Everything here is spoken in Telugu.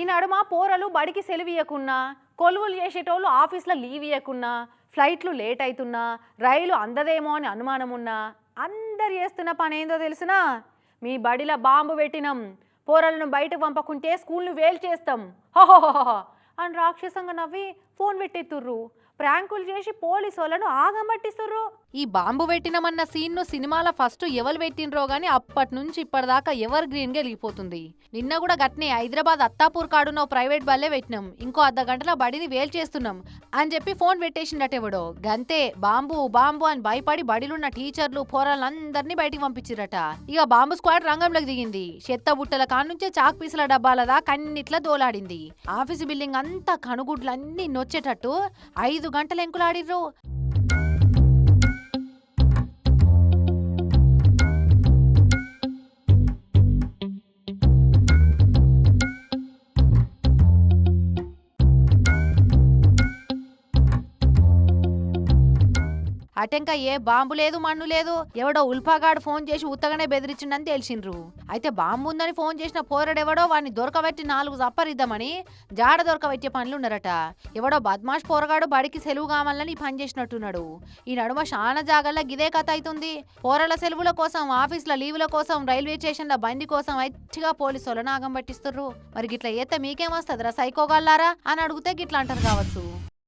ఈ నడుమ పోరలు బడికి సెలవియకున్నా కొలువులు చేసేటోళ్ళు ఆఫీస్లో లీవ్ ఇవ్వకున్నా ఫ్లైట్లు లేట్ అవుతున్నా రైలు అందదేమో అని అనుమానం ఉన్నా అందరు చేస్తున్న పని ఏందో తెలిసినా? మీ బడిలో బాంబు పెట్టినాం పోరలను బయటకు పంపకుంటే స్కూల్ను వేలు చేస్తాం హోహోహోహో అని రాక్షసంగా నవ్వి ఫోన్ పెట్టెత్తుర్రు. ప్రాంకులు చేసి పోలీసు వాళ్ళను ఆగమట్టిస్తుర్రు ఈ బాంబు పెట్టినమన్న సీన్ను సినిమాల ఫస్ట్ ఎవరు పెట్టినరో గానీ అప్పటి నుంచి ఇప్పటిదాకా ఎవర్ గ్రీన్గా వెళ్ళిపోతుంది. నిన్న కూడా గట్నే హైదరాబాద్ అత్తాపూర్ కాడున్న ప్రైవేట్ బల్లే పెట్టినాం. ఇంకో అర్ధ గంటల బడిని వేల్ చేస్తున్నాం అని చెప్పి ఫోన్ పెట్టేసిండటెవడో గంతే బాంబు బాంబు అని భయపడి బడిలున్న టీచర్లు పోరాళ్ళందరినీ బయటికి పంపించిరట ఇక బాంబు స్క్వాడ్ రంగంలోకి దిగింది. చెత్త బుట్టల కానుంచే చాక్ పీసుల దాకా కన్నిట్లా దోలాడింది. ఆఫీసు బిల్డింగ్ అంతా కనుగుడ్లన్నీ నొచ్చేటట్టు ఐదు గంటలు ఎంకులాడిర్రో అటెంక ఏ బాంబు లేదు మన్ను లేదు. ఎవడో ఉల్ఫాగాడు ఫోన్ చేసి ఉత్తగానే బెదిరించిండని తెలిసిండ్రు అయితే బాంబు ఉందని ఫోన్ చేసిన పోరడెవడో వాడిని దొరకబెట్టి నాలుగు జప్పరిద్దామని జాడ దొరకబెట్టే పనులున్నారట. ఎవడో బద్మాష్ పోరగాడు బడికి సెలవు కావాలని పని చేసినట్టున్నాడు. ఈ నడుమ చాలా జాగల్లా గిదే కథ అవుతుంది పోరల సెలవుల కోసం ఆఫీసుల లీవుల కోసం రైల్వే స్టేషన్ల బండి కోసం ఐచ్చిగా పోలీసు నాగం ఆగం పట్టిస్తుర్రు. మరి గిట్ల ఏతే మీకేమొస్తుందిరా సైకోగల్లారా అని అడిగితే గిట్లా అంటారు కావచ్చు.